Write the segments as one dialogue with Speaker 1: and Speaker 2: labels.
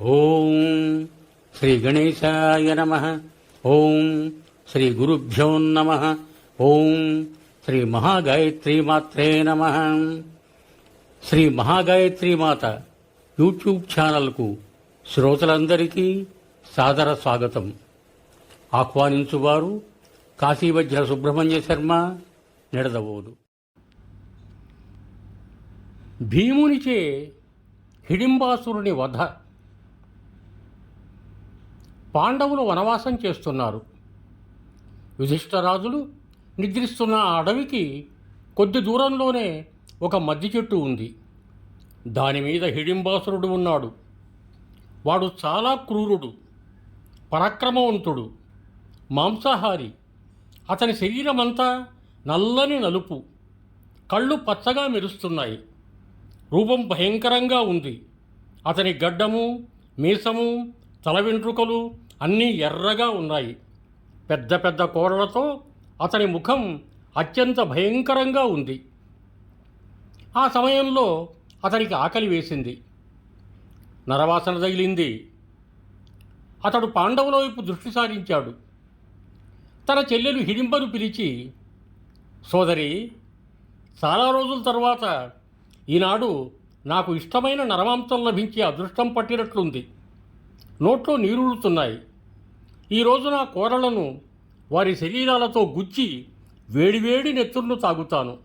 Speaker 1: ఓం శ్రీ గణేశాయ నమ. ఓం శ్రీ గురుభ్యో నమ. ఓం శ్రీ మహాగాయత్రి మాత్రే నమ. శ్రీ మహాగాయత్రి మాత యూట్యూబ్ ఛానల్కు శ్రోతలందరికీ సాదర స్వాగతం. ఆహ్వానించువారు కాశీవజ్ర సుబ్రహ్మణ్య శర్మ నిడదవోదు. భీమునిచే హిడింబాసురుని వధ పాండవులు వనవాసం చేస్తున్నారు. యుధిష్ఠరాజులు నిద్రిస్తున్న ఆ అడవికి కొద్ది దూరంలోనే ఒక మద్ది చెట్టు ఉంది. దాని మీద హిడింబాసురుడు ఉన్నాడు. వాడు చాలా క్రూరుడు పరాక్రమవంతుడు మాంసాహారి. అతని శరీరమంతా నల్లని నలుపు కళ్ళు పచ్చగా మెరుస్తున్నాయి. రూపం భయంకరంగా ఉంది. అతని గడ్డము మీసము తల వెంట్రుకలు అన్నీ ఎర్రగా ఉన్నాయి. పెద్ద పెద్ద కోరలతో అతని ముఖం అత్యంత భయంకరంగా ఉంది. ఆ సమయంలో అతనికి ఆకలి వేసింది. నరవాసన తగిలింది. అతడు పాండవుల వైపు దృష్టి సారించాడు. తన చెల్లెలు హిడింబను పిలిచి సోదరి చాలా రోజుల తర్వాత ఈనాడు నాకు ఇష్టమైన నరమాంసం లభించే అదృష్టం పట్టినట్లుంది. నోట్లో నీరుడుతున్నాయి ఈ నా కూరలను వారి శరీరాలతో గుచ్చి వేడివేడి నెత్తుర్ను తాగుతాను.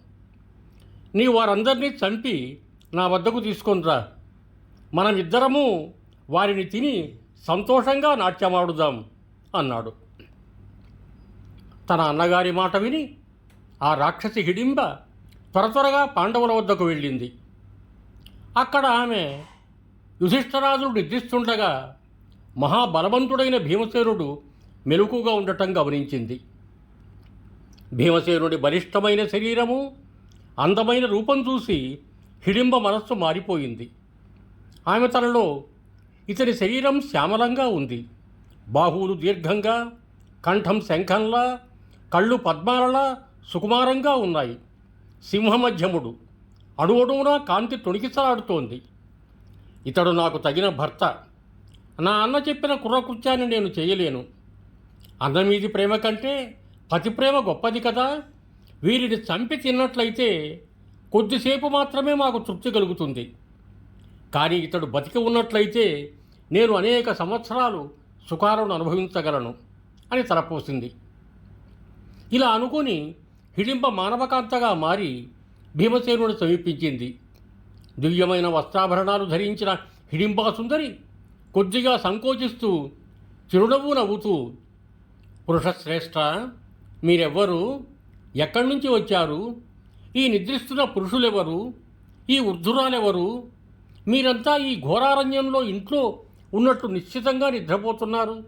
Speaker 1: నీ వారందరినీ చంపి నా వద్దకు తీసుకొనిరా. మనం ఇద్దరము వారిని తిని సంతోషంగా నాట్యమాడుదాం అన్నాడు. తన అన్నగారి మాట విని ఆ రాక్షసి హిడింబ త్వర త్వరగా పాండవుల వద్దకు వెళ్ళింది. అక్కడ ఆమె యుధిష్ఠరాజుడు నిద్రిస్తుండగా మహాబలవంతుడైన భీమసేనుడు మెలకుగా ఉండటం గమనించింది. భీమసేనుడి బలిష్టమైన శరీరము అందమైన రూపం చూసి హిడింబ మనస్సు మారిపోయింది. ఆమె తనలో ఇతని శరీరం శ్యామలంగా ఉంది. బాహువులు దీర్ఘంగా కంఠం శంఖంలా కళ్ళు పద్మాలలా సుకుమారంగా ఉన్నాయి. సింహమధ్యముడు అడుగడుగునా కాంతి తొణికిసలాడుతోంది. ఇతడు నాకు తగిన భర్త. నా అన్న చెప్పిన కుర్రకృత్యాన్ని నేను చేయలేను. అన్నమీది ప్రేమ కంటే పతి ప్రేమ గొప్పది కదా. వీరిని చంపి తిన్నట్లయితే కొద్దిసేపు మాత్రమే మాకు తృప్తి కలుగుతుంది. కానీ ఇతడు బతికి ఉన్నట్లయితే నేను అనేక సంవత్సరాలు సుఖాలను అనుభవించగలను అని తలపోసింది. ఇలా అనుకుని హిడింప మానవకాంతగా మారి భీమసేనుడు సమీపించింది. దివ్యమైన వస్త్రాభరణాలు ధరించిన హిడింబా సుందరి కొద్దిగా సంకోచిస్తూ చిరునవ్వు నవ్వుతూ పురుషశ్రేష్ఠ మీరెవ్వరు? ఎక్కడి నుంచి వచ్చారు? ఈ నిద్రిస్తున్న పురుషులెవరు? ఈ వృద్ధురాలెవరు? మీరంతా ఈ ఘోరారణ్యంలో ఇంట్లో ఉన్నట్టు నిశ్చితంగా నిద్రపోతున్నారు.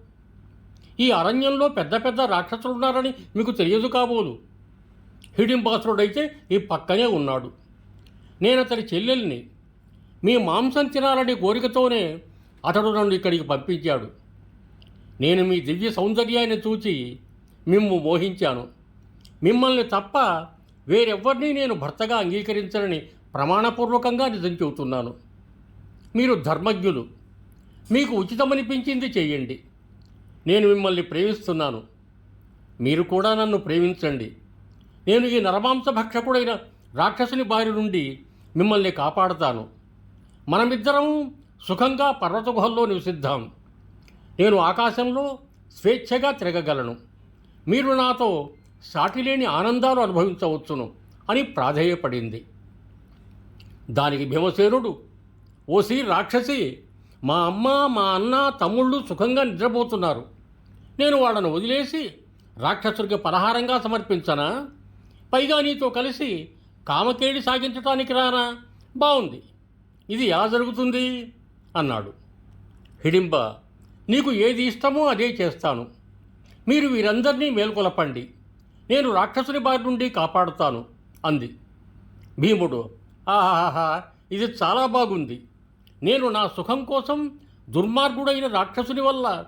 Speaker 1: ఈ అరణ్యంలో పెద్ద పెద్ద రాక్షసులు ఉన్నారని మీకు తెలియదు కాబోలు. హిడింబాసురుడైతే ఈ పక్కనే ఉన్నాడు. నేను అతని చెల్లెల్ని. మీ మాంసం తినాలని కోరికతోనే అతడు నన్ను ఇక్కడికి పంపించాడు. నేను మీ దివ్య సౌందర్యాన్ని చూచి మిమ్ము మోహించాను. మిమ్మల్ని తప్ప వేరెవ్వరినీ నేను భర్తగా అంగీకరించనని ప్రమాణపూర్వకంగా నిజం చెబుతున్నాను. మీరు ధర్మజ్ఞులు. మీకు ఉచితమనిపించింది చేయండి. నేను మిమ్మల్ని ప్రేమిస్తున్నాను. మీరు కూడా నన్ను ప్రేమించండి. నేను ఈ నరమాంస భక్షకుడైన రాక్షసుని బారి నుండి మిమ్మల్ని కాపాడుతాను. మనమిద్దరం సుఖంగా పర్వతగుహల్లో నివసిద్దాం. నేను ఆకాశంలో స్వేచ్ఛగా తిరగగలను. మీరు నాతో సాటిలేని ఆనందాలు అనుభవించవచ్చును అని ప్రాధేయపడింది. దానికి భీమసేనుడు ఓసి రాక్షసి మా అమ్మ మా అన్న తమ్ముళ్ళు సుఖంగా నిద్రపోతున్నారు. నేను వాళ్ళను వదిలేసి రాక్షసుడికి పలహారంగా సమర్పించనా? పైగా నీతో కలిసి కామకేడి సాగించటానికి రానా? బాగుంది ఇది ఎలా జరుగుతుంది? అన్నాడు. హిడింబ నీకు ఏది ఇష్టమో అదే చేస్తాను. మీరు వీరందరినీ మేల్కొలపండి. నేను రాక్షసుని బారి నుండి కాపాడుతాను అంది. భీముడు ఆహాహా ఇది చాలా బాగుంది. నేను నా సుఖం కోసం దుర్మార్గుడైన రాక్షసుని వల్ల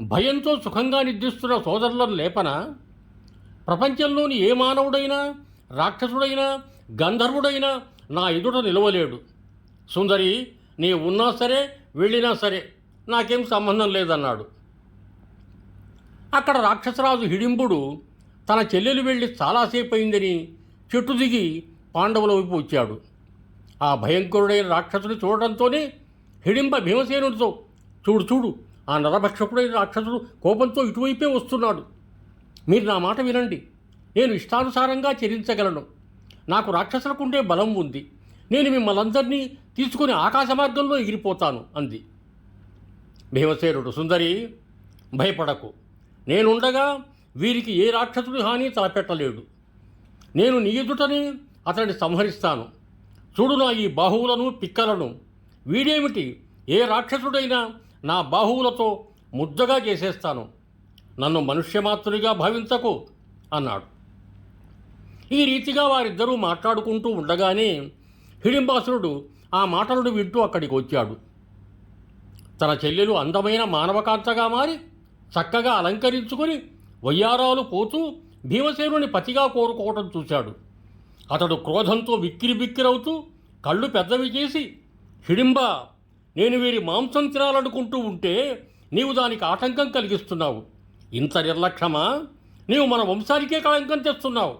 Speaker 1: భయంతో సుఖంగా నిద్రిస్తున్న సోదరులను లేపన? ప్రపంచంలోని ఏ మానవుడైనా రాక్షసుడైనా గంధర్వుడైనా నా ఎదుట నిలవలేడు. సుందరి నీ ఉన్నా సరే వెళ్ళినా సరే నాకేం సంబంధం లేదన్నాడు. అక్కడ రాక్షసరాజు హిడింబుడు తన చెల్లెలు వెళ్ళి చాలాసేపు అయిందని చెట్టు దిగి పాండవుల వైపు వచ్చాడు. ఆ భయంకరుడైన రాక్షసుని చూడడంతోనే హిడింబ భీమసేనుడితో చూడు చూడు ఆ నరభక్షకుడైన రాక్షసుడు కోపంతో ఇటువైపే వస్తున్నాడు. మీరు నా మాట వినండి. నేను ఇష్టానుసారంగా చరించగలను. నాకు రాక్షసులకుండే బలం ఉంది. నేను మిమ్మల్ందరినీ తీసుకుని ఆకాశ మార్గంలో ఎగిరిపోతాను అంది. భీమసేనుడు సుందరి భయపడకు. నేనుండగా వీరికి ఏ రాక్షసుడి హాని తలపెట్టలేడు. నేను నీ అతనిని అతన్ని సంహరిస్తాను. చూడు నా ఈ బాహువులను పిక్కలను. వీడేమిటి? ఏ రాక్షసుడైనా నా బాహువులతో ముద్దగా చేసేస్తాను. నన్ను మనుష్యమాత్రునిగా భావించకు అన్నాడు. ఈ రీతిగా వారిద్దరూ మాట్లాడుకుంటూ ఉండగానే హిడింబాసురుడు ఆ మాటలను వింటూ అక్కడికి వచ్చాడు. తన చెల్లెలు అందమైన మానవకాంతగా మారి చక్కగా అలంకరించుకొని వయ్యారాలు పోతూ భీమసేనుని పతిగా కోరుకోవటం చూశాడు. అతడు క్రోధంతో విక్కిరి బిక్కిరవుతూ కళ్ళు పెద్దవి చేసి హిడింబ నేను వీరి మాంసం తినాలనుకుంటూ ఉంటే నీవు దానికి ఆటంకం కలిగిస్తున్నావు. ఇంత నిర్లక్ష్యమా? నీవు మన వంశానికే కళంకం తెస్తున్నావు.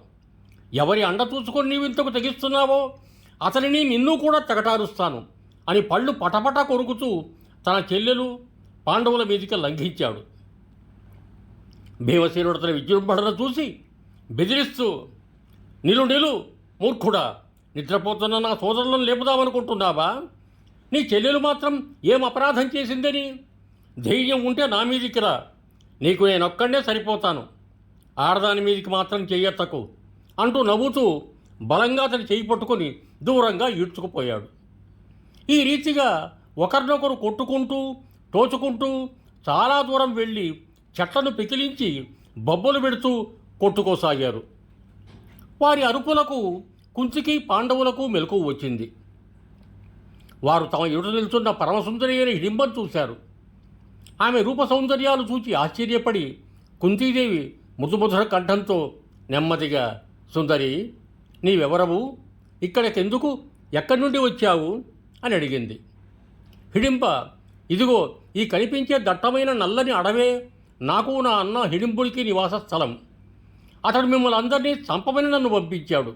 Speaker 1: ఎవరి అండ చూసుకొని నీవు ఇంతకు తెగిస్తున్నావో అతనిని నిన్ను కూడా తెగటారుస్తాను అని పళ్ళు పటపట కొరుకుతూ తన చెల్లెలు పాండవుల మీదికి లంఘించాడు. భీమసేనుడు అతని విజృంభణను చూసి బెదిరిస్తూ నిలు నిలు మూర్ఖుడా నిద్రపోతున్న నా సోదరులను లేపుదామనుకుంటున్నావా? నీ చెల్లెలు మాత్రం ఏం అపరాధం చేసిందని? ధైర్యం ఉంటే నా మీదికి రా. నీకు నేనొక్కడే సరిపోతాను. ఆడదాని మీదికి మాత్రం చెయ్యెత్తకు అంటూ నవ్వుతూ బలంగా అతని చేయి పట్టుకొని దూరంగా ఈడ్చుకుపోయాడు. ఈ రీతిగా ఒకరినొకరు కొట్టుకుంటూ తోచుకుంటూ చాలా దూరం వెళ్ళి చెట్లను పికిలించి బొబ్బలు పెడుతూ కొట్టుకోసాగారు. వారి అరుపులకు కుంచికి పాండవులకు మెలకు వచ్చింది. వారు తమ ఎదుట నిల్చున్న పరమసుందరి అయిన హిడింబం చూశారు. ఆమె రూప సౌందర్యాలు చూచి ఆశ్చర్యపడి కుంతీదేవి మృదుమధుర కంఠంతో నెమ్మదిగా సుందరి నీవెవరవు? ఇక్కడికెందుకు? ఎక్కడి నుండి వచ్చావు? అని అడిగింది. హిడింప ఇదిగో ఈ కనిపించే దట్టమైన నల్లని అడవే నాకు నా అన్న హిడింపుడికి నివాస స్థలం. అతడు మిమ్మల్ని అందరినీ చంపమని నన్ను పంపించాడు.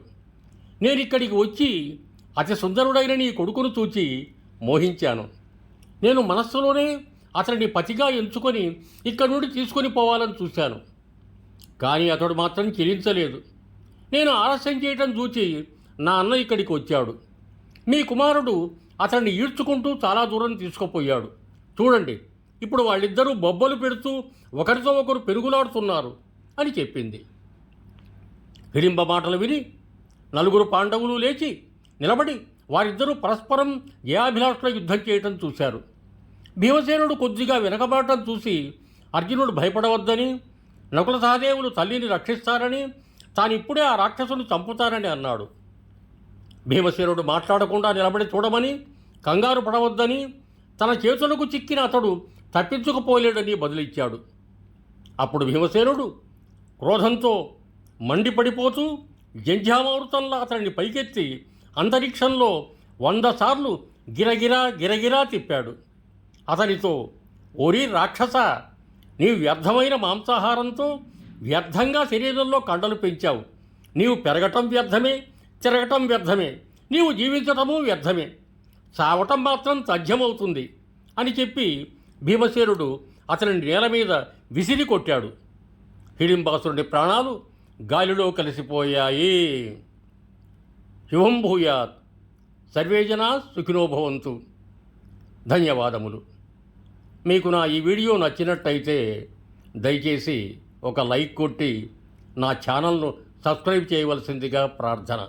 Speaker 1: నేను ఇక్కడికి వచ్చి అతి సుందరుడైన నీ కొడుకును చూచి మోహించాను. నేను మనస్సులోనే అతడిని పతిగా ఎంచుకొని ఇక్కడి నుండి తీసుకొని పోవాలని చూశాను. కానీ అతడు మాత్రం చెల్లించలేదు నేను ఆలస్యం చేయటం చూచి నా అన్న ఇక్కడికి వచ్చాడు. మీ కుమారుడు అతన్ని ఈడ్చుకుంటూ చాలా దూరం తీసుకుపోయాడు. చూడండి ఇప్పుడు వాళ్ళిద్దరూ బొబ్బలు పెడుతూ ఒకరితో ఒకరు పెరుగులాడుతున్నారు అని చెప్పింది. హిడింబ మాటలు విని నలుగురు పాండవులు లేచి నిలబడి వారిద్దరూ పరస్పరం జయాభిలాషుల యుద్ధం చేయటం చూశారు. భీమసేనుడు కొద్దిగా వెనకబడటం చూసి అర్జునుడు భయపడవద్దని నకుల సహదేవులు తల్లిని రక్షిస్తారని తానిప్పుడే ఆ రాక్షసుని చంపుతారని అన్నాడు. భీమసేనుడు మాట్లాడకుండా నిలబడి చూడమని కంగారు పడవద్దని తన చేతులకు చిక్కిన అతడు తప్పించుకుపోలేడని బదులిచ్చాడు. అప్పుడు భీమసేనుడు క్రోధంతో మండిపడిపోతూ జంఝామావృతంలో అతన్ని పైకెత్తి అంతరిక్షంలో వంద సార్లు గిరగిరా గిరగిరా తిప్పాడు. అతనితో ఓరి రాక్షస నీ వ్యర్థమైన మాంసాహారంతో వ్యర్థంగా శరీరంలో కండలు పెంచావు. నీవు పెరగటం వ్యర్థమే తిరగటం వ్యర్థమే. నీవు జీవించటము వ్యర్థమే. చావటం మాత్రం తథ్యమవుతుంది అని చెప్పి భీమసేనుడు అతని నేల మీద విసిరి కొట్టాడు. హిడింబాసురుడి ప్రాణాలు గాలిలో కలిసిపోయాయి. శుభం భూయాత్. సర్వేజనా సుఖినోభవంతు భవంతు. ధన్యవాదములు. మీకు నా ఈ వీడియో నచ్చినట్టయితే దయచేసి ఒక లైక్ కొట్టి నా ఛానల్ను సబ్స్క్రైబ్ చేయవలసిందిగా ప్రార్థన.